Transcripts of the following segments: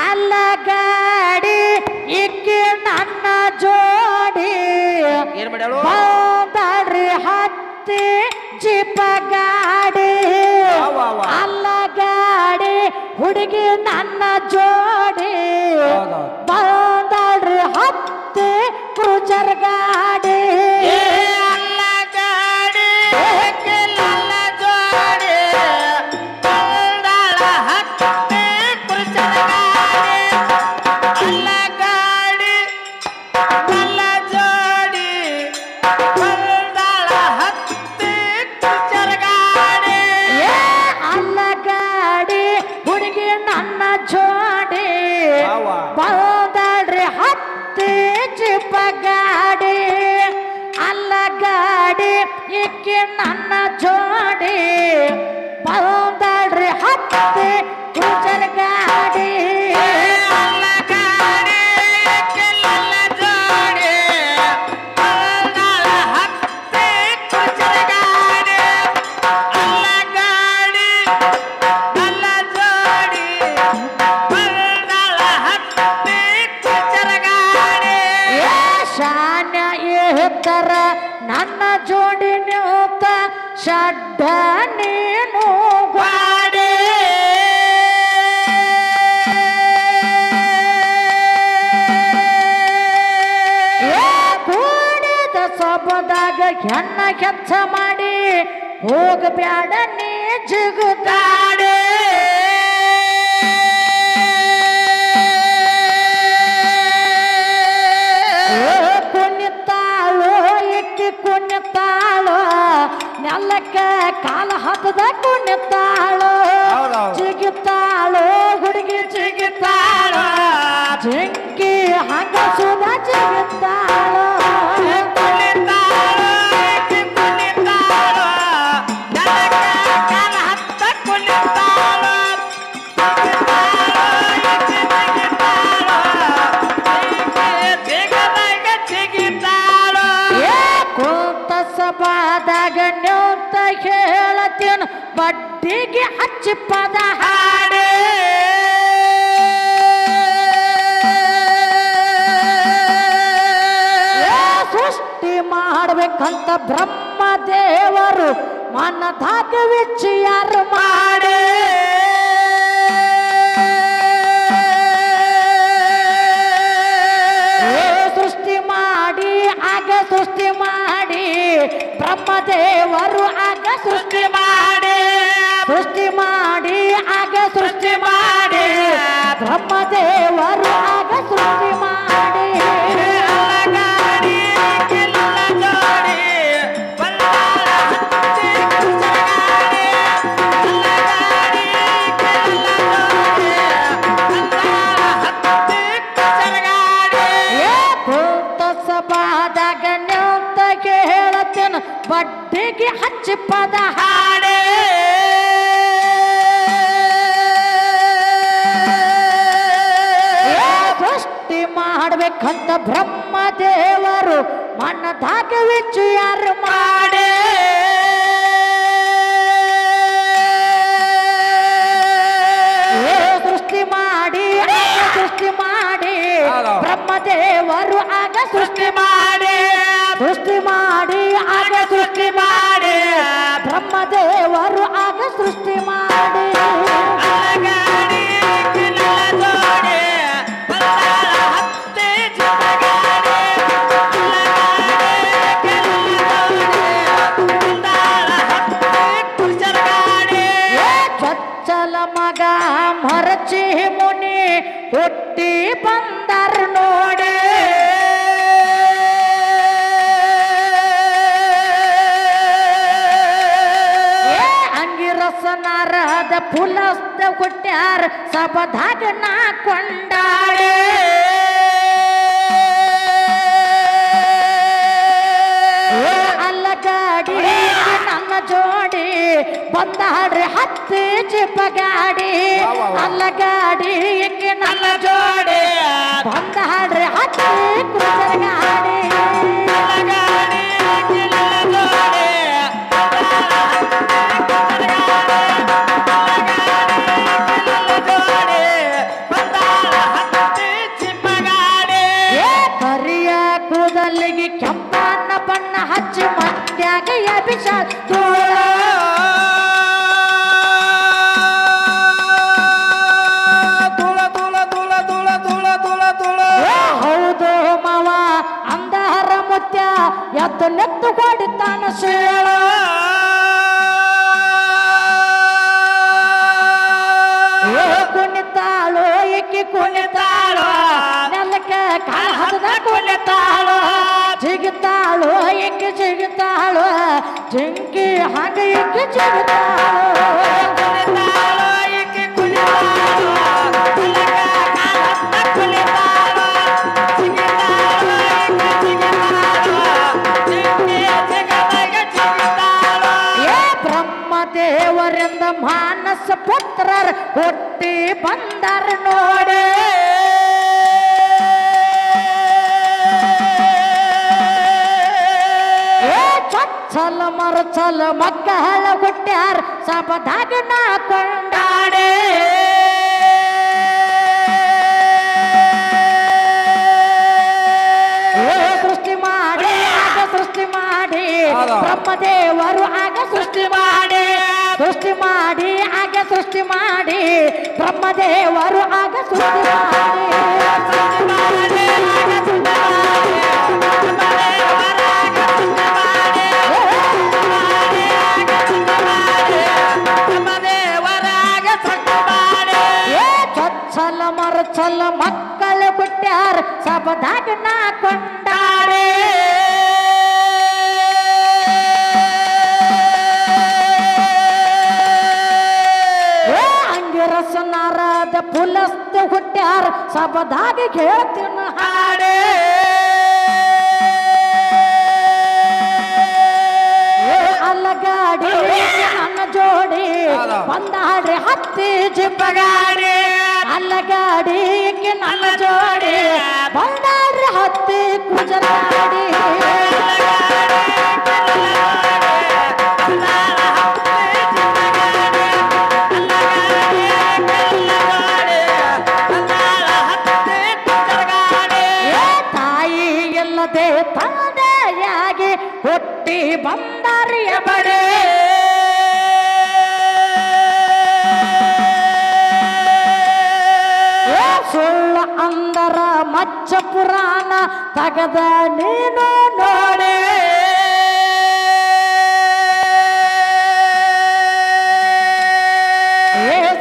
ಅಲ್ಲ ಗಾಡಿ ಇಕ್ಕಿ ನನ್ನ ಜೋಡಿ ಏನ್ ಮಾಡ್ಯಾಳು? ಬಂದಾಡ್ರಿ ಹತ್ತಿ ಜಿಪ ಗಾಡಿ ಅಲ್ಲಗಾಡಿ ಹುಡುಗಿ ನನ್ನ ಜೋಡಿ. ಬಂದಾಡ್ರಿ ಹತ್ತಿ ಕ್ರೂಜರ್ ಗಾಡಿ ಬಂದಾಡ್ರಿ ಹತ್ತಿ ಚಿಪ್ಪ ಗಾಡಿ ಅಲ್ಲ ಗಾಡಿ ಇಕ್ಕಿ ನನ್ನ ಜೋಡಿ ಬಂದಡ್ರಿ ಹತ್ತಿ ಏ ಶಾನ್ಯ ಇರ್ತಾರ ನನ್ನ ಜೋಡಿ ನೋತ ಷಡ್ಡ ನೀನು ಗಾಡಿ ಕೂಡಿದ ಸೊಬದಾಗ ಹೆಣ್ಣ ಕೆಚ್ಚ ಮಾಡಿ, ಹೋಗಬ್ಯಾಡ ನೀ ಜಿಗುದಾಡೆ ನೆಲಕ್ಕ ಕಾಲ ಹತ್ತದ ಕುಣಿತಾಳೋ. ಜಿಗಿತಾಳೋ ಹುಡುಗಿ ಜಿಗಿತಾಳೋ. ಜಿಂಕಿ ಹಂಗ ಸಭಾದಾಗ ನಿಂತ ಹೇಳತೇನು ಬಡ್ಡಿಗೆ ಹಚ್ಚಿ ಪದ ಹಾಡೆ. ಸೃಷ್ಟಿ ಮಾಡ್ಬೇಕಂತ ಬ್ರಹ್ಮ ದೇವರು ಮನದಾಗ ವಿಚಾರ ಮಾಡಿ? ಸೃಷ್ಟಿ ಮಾಡಿ. ಸೃಷ್ಟಿ ಮಾಡಿ ಆಗ ಸೃಷ್ಟಿ ಮಾಡಿ. ಬ್ರಹ್ಮದೇವರು ಆಗ ಸೃಷ್ಟಿ ಮಾಡ್ಬೇಕಂತ ಬ್ರಹ್ಮ ದೇವರು ಮನದಾಗ ಯಾರು ಮಾಡಿ? ಸೃಷ್ಟಿ ಮಾಡಿ ಸೃಷ್ಟಿ ಮಾಡಿ ಬ್ರಹ್ಮ ದೇವರು ಆಗ ಸೃಷ್ಟಿ ಮಾಡಿ ಸೃಷ್ಟಿ ಮಾಡಿ ಆಗ ಸೃಷ್ಟಿ ಮಾಡಿ ಬ್ರಹ್ಮ ದೇವರು ಆಗ ಸೃಷ್ಟಿ ಮಾಡಿ. ಮರಚಿ ಮುನಿ ಹುಟ್ಟಿ ಬಂದರ್ ನೋಡಿ. ಅಂಗಿರಸನಾರದ ಪುಲಸ್ದ ಹುಟ್ಟ್ಯಾರ ಸಬದಾಗ ನಾ ಕೊಂಡಾಳೆ ಅಲ್ಲ ಗಾಡಿ ನನ್ನ ಬಂದ ಹಾಡ್ರಿ ಹತ್ತಿ ಚಿಪ್ಪ ಗಾಡಿ ಅಲ್ಲ ಗಾಡಿ ನನ್ನ ಜೋಡಿ? ಬಂದ ಹಾಡ್ರಿ ಹತ್ತಿ ಕ್ರೂಸರ್ ಗಾಡಿ ಕೆಂಪನ್ನ ಬಣ್ಣ ಹಚ್ಚಿ ಮಂಡ್ಯಾಗ ಅಭಿಷಾಕ್ ತೋಳ ಎದ್ದು ನೆತ್ತು ಕೊಡಿತಾನ ಸುಳ್ಳ ಕುಣಿತಾಳೋ ಇಕ್ಕಿ ಕುಣಿತಾಳೋ, ನೆಲಕ್ಕೆ ಕಾಲ ಹದದ ಕುಣಿತಾಳು. ಜಿಗಿತಾಳು ಇಕ್ಕಿ ಜಿಗಿತಾಳೋ, ಜಿಂಕಿ ಹಂಗ ಇಕ್ಕಿ ಜಿಗಿತಾಳು. ಮಾನಸ ಪುತ್ರರ ಹುಟ್ಟಿ ಬಂದರ್ ನೋಡೆ. ಏ ಚಚ್ಚಲ ಮರಚಲ ಮಕ್ಕಳ ಹುಟ್ಟ್ಯಾರ ಸಬದಾಗ ನಾ ಕೊಂಡಾಡೆ. ಏ ಸೃಷ್ಟಿ ಮಾಡಿ ಆಗ ಸೃಷ್ಟಿ ಮಾಡಿ. ಬ್ರಹ್ಮದೇವರು ಆಗ ಸೃಷ್ಟಿ ಮಾಡಿ. ಸೃಷ್ಟಿ ಮಾಡಿ ಆಗ ಸೃಷ್ಟಿ ಮಾಡಿ, ಬ್ರಹ್ಮದೇವರು ಆಗ ಸೃಷ್ಟಿ ಮಾಡಿ. ಚೊಚ್ಚಲ ಮರಚಲ ಮಕ್ಕಳು ಹುಟ್ಟ್ಯಾರ ಸಬದಾಗ ನಾ ಪುಲಸ್ತ ಹುಟ್ಟ್ಯಾರ ಸಬದಾಗಿ ಹೇಳ್ತೀನಿ ಹಾಡೆ. ಏ ಅಲ್ಲಗಾಡಿ ನನ್ನ ಜೋಡಿ. ಬಂದಾಡ್ರಿ ಹತ್ತಿ ಜಿಪ್ಪಗಾಡಿ ಅಲ್ಲಗಾಡಿ ನನ್ನ ಜೋಡಿ ಬಂದಾಡ್ರಿ ಹತ್ತಿ ಕುಜಲಾಡಿ ಮಚ್ಚ ಪುರಾಣ ತಗದ ನೀನು ನೋಡೆ.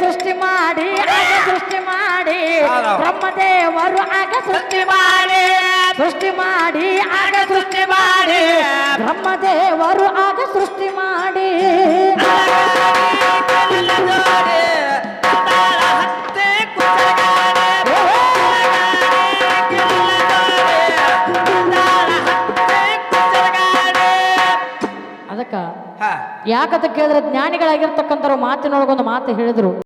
ಸೃಷ್ಟಿ ಮಾಡಿ ಆಗ ಸೃಷ್ಟಿ ಮಾಡಿ. ಬ್ರಹ್ಮದೇವರು ಆಗ ಸೃಷ್ಟಿ ಮಾಡಿ. ಸೃಷ್ಟಿ ಮಾಡಿ ಆಗ ಸೃಷ್ಟಿ ಮಾಡಿ. ಬ್ರಹ್ಮದೇವರು ಆಗ ಸೃಷ್ಟಿ ಮಾಡಿ. ಯಾಕಂತ ಕೇಳಿದ್ರೆ ಜ್ಞಾನಿಗಳಾಗಿರ್ತಕ್ಕಂಥವ್ರು ಮಾತಿನೊಳಗೊಂದು ಮಾತು ಹೇಳಿದ್ರು.